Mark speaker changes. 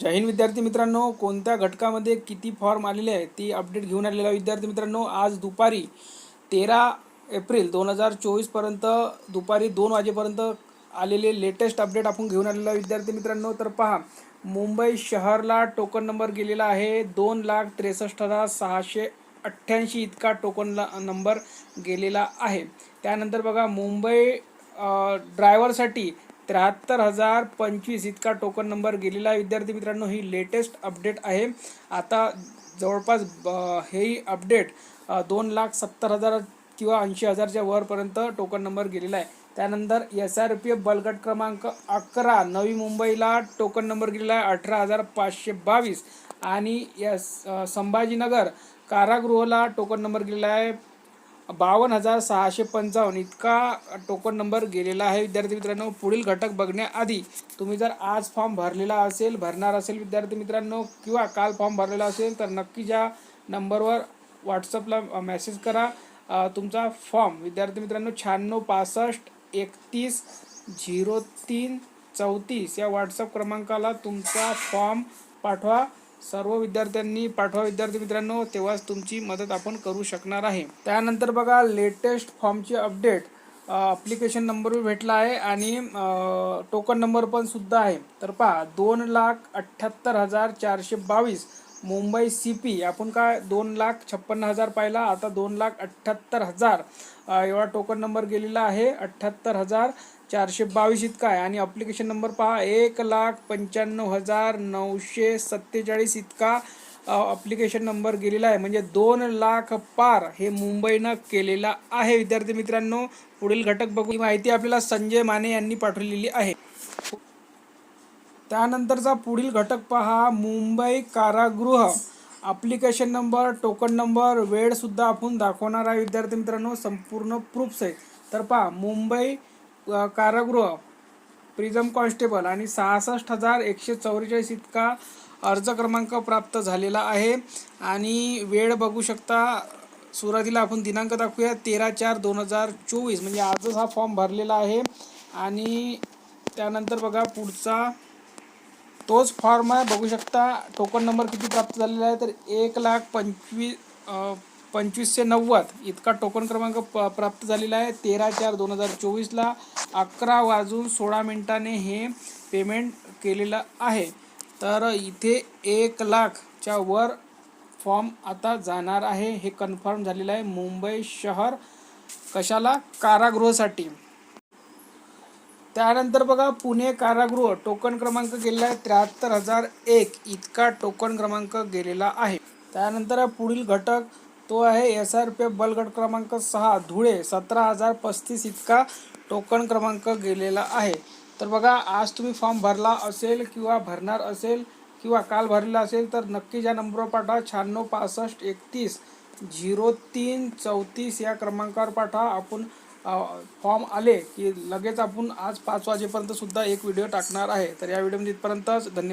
Speaker 1: जय हिंद विद्यार्थी मित्रांनो कोणत्या घटकामध्ये किती फॉर्म आलेले आहे ती अपडेट घेऊन आलेला विद्यार्थी मित्रांनो आज दुपारी तेरा एप्रिल दोन हजार चोवीसपर्यंत दुपारी दोन वाजेपर्यंत आलेले लेटेस्ट अपडेट आपण घेऊन आलेला विद्यार्थी मित्रांनो तर पहा मुंबई शहरला टोकन नंबर गेलेला आहे. दोन लाख त्रेसष्ट हजार सहाशे अठ्ठ्याऐंशी इतका टोकनला नंबर गेलेला आहे. त्यानंतर बघा मुंबई ड्रायव्हरसाठी त्र्याहत्तर हजार पंचवीस इतका टोकन नंबर गेलेला आहे. विद्यार्थी मित्रांनो ही लेटेस्ट अपडेट आहे. आता जवळपास ब- हेही अपडेट दोन लाख सत्तर हजार किंवा ऐंशी हजारच्या वरपर्यंत टोकन नंबर गेलेला आहे. त्यानंतर एस आर पी एफ बलगट क्रमांक अकरा नवी मुंबईला टोकन नंबर गेलेला आहे अठरा हजार पाचशे बावीस. आणि यस संभाजीनगर कारागृहला टोकन नंबर गेलेला आहे बावन्न हजार सहाशे पंचावन्न इतका टोकन नंबर गेलेला आहे. विद्यार्थी मित्रांनो पुढील घटक बघण्याआधी तुम्ही जर आज फॉर्म भरलेला असेल भरणार असेल विद्यार्थी मित्रांनो किंवा काल फॉर्म भरलेला असेल तर नक्की ज्या नंबरवर व्हॉट्सअपला मेसेज करा. तुमचा फॉर्म विद्यार्थी मित्रांनो शहाण्णव पासष्ट एकतीस झिरो तीन चौतीस या व्हॉट्सअप क्रमांकाला तुमचा फॉर्म पाठवा. सर्व विद्यार्थ्यांनी पाठवा विद्यार्थी मित्रांनो तेव्हाच तुमची मदत आपण करू शकणार आहे. त्यानंतर बघा लेटेस्ट फॉर्मची अपडेट अप्लिकेशन नंबर भेटला आहे आणि टोकन नंबर पण सुद्धा आहे. तर पहा दोन लाख अठ्ठ्याहत्तर हजार चारशे बावीस मुंबई सी पी आपण काय दोन लाख छप्पन्न हजार पाहिला आता दोन लाख अठ्ठ्याहत्तर हजार. एवढा टोकन नंबर गेलेला आहे अठ्ठ्याहत्तर हजार चारशे बावीस इतका आहे. आणि अप्लिकेशन नंबर पहा एक लाख पंच्याण्णव हजार नऊशे सत्तेचाळीस इतका अप्लिकेशन नंबर गेलेला आहे. म्हणजे दोन लाख पार हे मुंबईनं केलेला आहे. विद्यार्थी मित्रांनो पुढील घटक बघू ही माहिती आपल्याला संजय माने यांनी पाठवलेली आहे. त्यानंतरचा पुढील घटक पहा. मुंबई कारागृह. ॲप्लिकेशन नंबर टोकन नंबर वेळसुद्धा आपण दाखवणार आहे. विद्यार्थी मित्रांनो संपूर्ण प्रूफ आहे तर पहा मुंबई कारागृह प्रिझम कॉन्स्टेबल आणि सहासष्ट हजार एकशे चौवेचाळीस इतका अर्ज क्रमांक प्राप्त झालेला आहे. आणि वेळ बघू शकता सुरुवातीला आपण दिनांक दाखवूया. तेरा चार दोन हजार चोवीस. म्हणजे आजच हा फॉर्म भरलेला आहे. आणि त्यानंतर बघा पुढचा तोच फॉर्म आहे. बघू शकता टोकन नंबर किती प्राप्त झालेला आहे. तर एक लाख पंचवीस पंचवीसशे नव्वद इतका टोकन क्रमांक प प्राप्त झालेला आहे. तेरा चार दोन हजार चोवीसला अकरा वाजून सोळा मिनिटाने हे पेमेंट केलेलं आहे. तर इथे एक लाखच्या वर फॉर्म आता जाणार आहे. हे कन्फर्म झालेलं आहे. मुंबई शहर कशाला? कारागृहासाठी. त्यानंतर बघा पुणे कारागृह टोकन क्रमांक गेलेला आहे त्र्याहत्तर हजार एक इतका टोकन क्रमांक गेलेला आहे. त्यानंतर पुढील घटक तो आहे एस आर पी एफ बलगट क्रमांक सहा धुळे सतरा हजार पस्तीस इतका टोकन क्रमांक गेलेला आहे. तर बघा आज तुम्ही फॉर्म भरला असेल किंवा भरणार असेल किंवा काल भरलेला असेल तर नक्की ज्या नंबरवर पाठवा शहाण्णव पासष्ट एकतीस झिरो तीन चौतीस या क्रमांकावर पाठवा. आपण फॉर्म आले की लगेच आपण आज पाच वाजेपर्यंत सुद्धा एक व्हिडिओ टाकणार आहे. तर या व्हिडिओमध्ये इथपर्यंतच धन्यवाद.